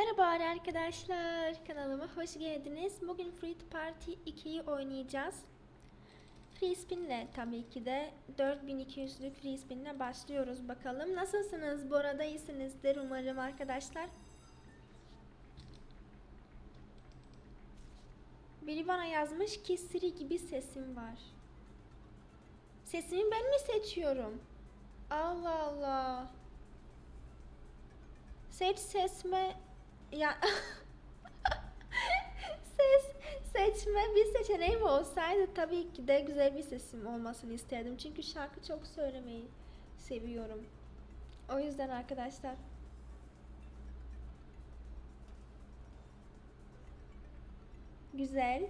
Merhaba arkadaşlar, kanalıma hoş geldiniz. Bugün Fruit Party 2'yi oynayacağız. Free Spin'le tabii ki de 4200'lük Free Spin'le başlıyoruz bakalım. Nasılsınız? Bu arada iyisinizdir umarım arkadaşlar. Biri bana yazmış ki Siri gibi sesim var. Sesimi ben mi seçiyorum? Allah Allah. Seç sesme ya ses seçme bir seçeneğim olsaydı tabii ki de güzel bir sesim olmasını isterdim. Çünkü şarkı çok söylemeyi seviyorum. O yüzden arkadaşlar güzel.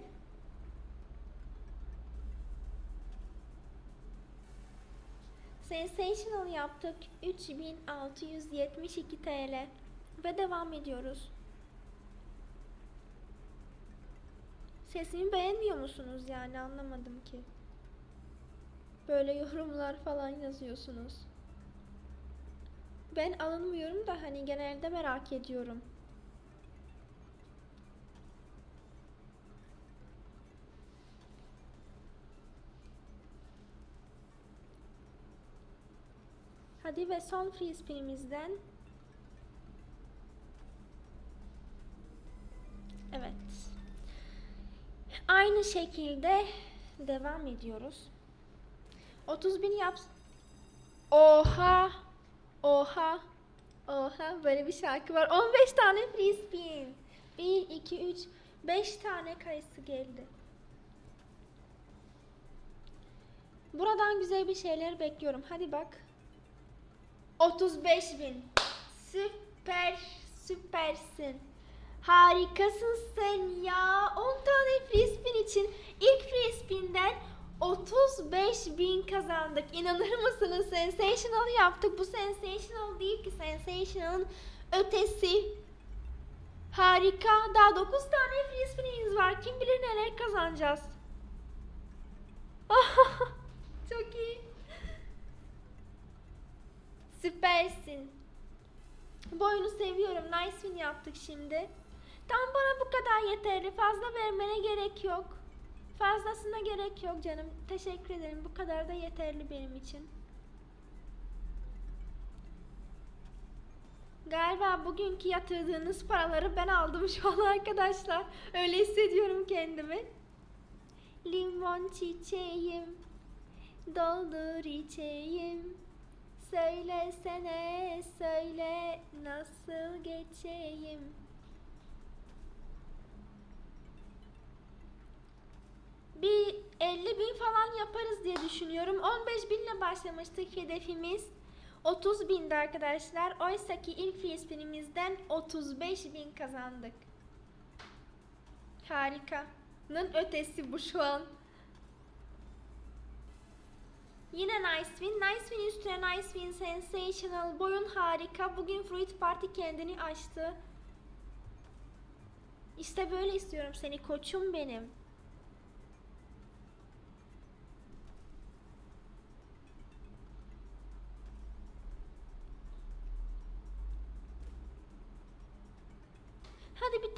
Sensational yaptık 3672 TL ve devam ediyoruz. Sesimi beğenmiyor musunuz yani anlamadım ki. Böyle yorumlar falan yazıyorsunuz. Ben alınmıyorum da hani genelde merak ediyorum. Hadi ve son free spinimizden. Aynı şekilde devam ediyoruz. 30 bin yap. Oha. Oha. Oha. Böyle bir şarkı var. 15 tane free spin. 1, 2, 3, 5 tane kayısı geldi. Buradan güzel bir şeyler bekliyorum. Hadi bak. 35 bin. Süper, süpersin. Harikasın sen ya. 10 tane free spin için ilk free spinden 35 bin kazandık. İnanır mısınız? Sensational yaptık. Bu sensational değil ki. Sensational'ın ötesi. Harika. Daha 9 tane free spinimiz var. Kim bilir neler kazanacağız. Çok iyi. Süpersin. Bu oyunu seviyorum. Nice win yaptık şimdi. Tam bana bu kadar yeterli. Fazla vermene gerek yok. Fazlasına gerek yok canım. Teşekkür ederim. Bu kadar da yeterli benim için. Galiba bugünkü yatırdığınız paraları ben aldım şu an arkadaşlar. Öyle hissediyorum kendimi. Limon çiçeğim, doldur içeyim. Söylesene söyle nasıl geçeyim Bir 50 bin falan yaparız diye düşünüyorum 15 binle başlamıştık hedefimiz 30 bindi arkadaşlar Oysa ki ilk free spinimizden 35 bin kazandık Harika'nın ötesi bu şu an Yine Nice Win. Nice Win üstüne Nice Win Sensational. Boyun harika. Bugün Fruit Party kendini açtı. İşte böyle istiyorum seni koçum benim.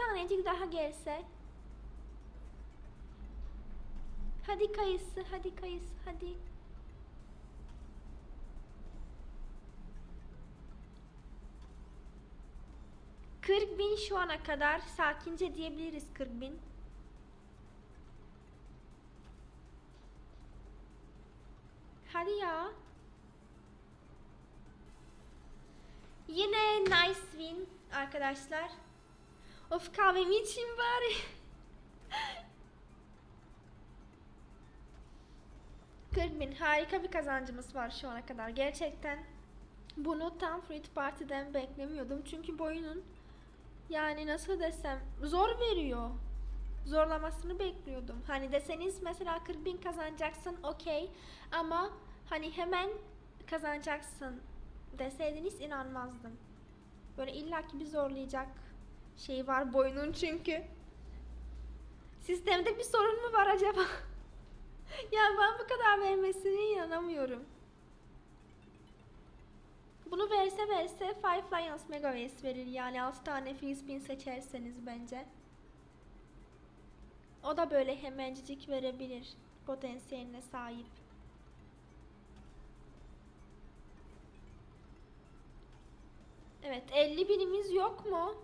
Bir tanecik daha gelse. Hadi kayısı, hadi kayısı, hadi. Kırk bin şu ana kadar sakince diyebiliriz 40 bin. Hadi ya. Yine nice win arkadaşlar. Of kahvemi içeyim bari. 40 bin harika bir kazancımız var şu ana kadar. Gerçekten bunu tam Fruit Party'den beklemiyordum. Çünkü bu oyunun yani nasıl desem zor veriyor. Zorlamasını bekliyordum. Hani deseniz mesela 40 bin kazanacaksın okey ama hani hemen kazanacaksın deseydiniz inanmazdım. Böyle illaki bir zorlayacak şey var boyunun çünkü. Sistemde bir sorun mu var acaba? ya ben bu kadar vermesine inanamıyorum. Bunu verse verse Five Lions Mega Vase verir yani 6 tane free spin seçerseniz bence. O da böyle hemencik verebilir potansiyeline sahip. Evet 50 binimiz yok mu?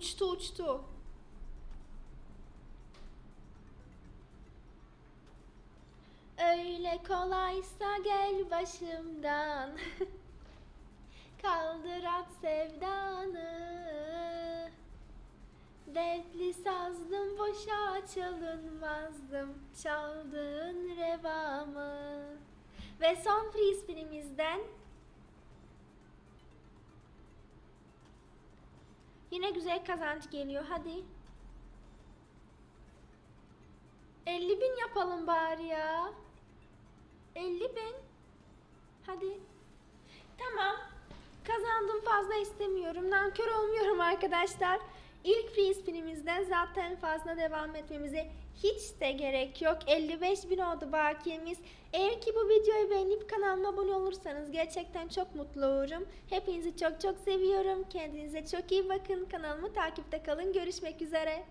Uçtu uçtu. Öyle kolaysa gel başımdan. Kaldır at sevdanı. Dertli sazdım boşa çalınmazdım Çaldığın revamı. Ve son free Yine güzel kazanç geliyor hadi. 50 bin yapalım bari ya. 50 bin. Hadi. Tamam. Kazandım fazla istemiyorum. Nankör olmuyorum arkadaşlar. İlk free spinimizden zaten fazla devam etmemize hiç de gerek yok. 55 bin oldu bakiyemiz. Eğer ki bu videoyu beğenip kanalıma abone olursanız gerçekten çok mutlu olurum. Hepinizi çok çok seviyorum. Kendinize çok iyi bakın. Kanalımı takipte kalın. Görüşmek üzere.